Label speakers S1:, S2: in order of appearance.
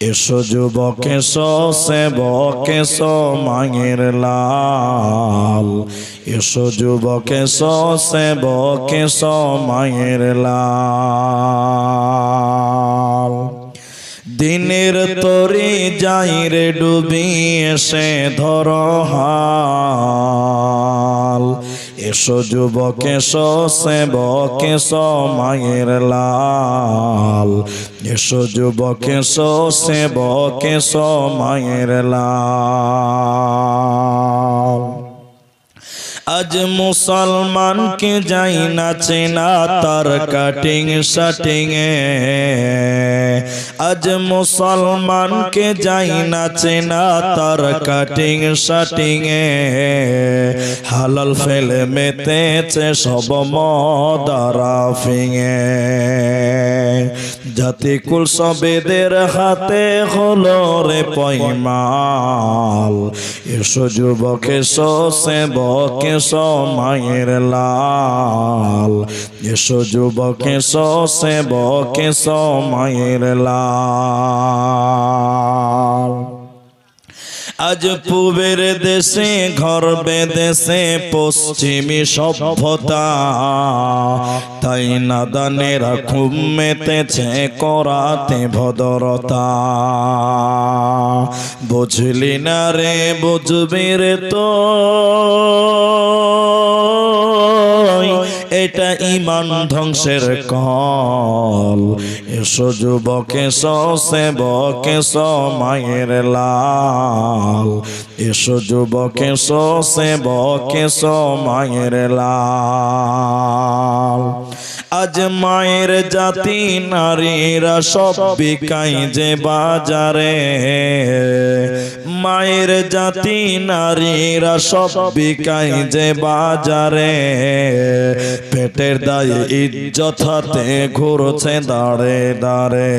S1: এসো যুবক, এসো সেবক, এসো মায়ের লাল। এসো যুবক, এসো সেবক, এসো মায়ের লাল। দিনের তরি যাই রে ডুবি এসে ধর হাল। এসো যুবক এসো সেবক এসো মায়ের লাল। এসো যুবক এসো সেবক এসো মায়ের লাল। আজ মুসলমানকে যাই না চেনা তার কাটিং শাটিং এ। আজ মুসলমানকে যাই না চেনা তার কাটিং শাটিং এ। হালাল ফেলে মেতেছে সব মদারা ফিঙে জাতি কুল সবেদের হাতে হলো রে পয়মাল এসো যুবক, এসো সেবক, এসো লাল। এসো যুবক, এসো সেবক, এসো লাল। আজ পূবের দেশে, ঘর বেদেশে পশ্চিমী সভ্যতা। তাই নাদানেরা খুব মেতেছে করাতে ভদরতা। বুঝলি না রে, বুঝবি রে তো? এটা ইমান ধ্বংসের কল। এসো যুবকে সেবকে মায়ের লাল। এসো যুবকে সেবকে মায়ের লাল। আজ মায়ের জাতি নারীরা সব বিকাই যে বাজারে। মায়ের জাতি নারীরা সব বিকাই যে বাজারে। পেটের দায়ে ইজ্জত হাতে ঘুরছে দাঁড়ে দাঁড়ে।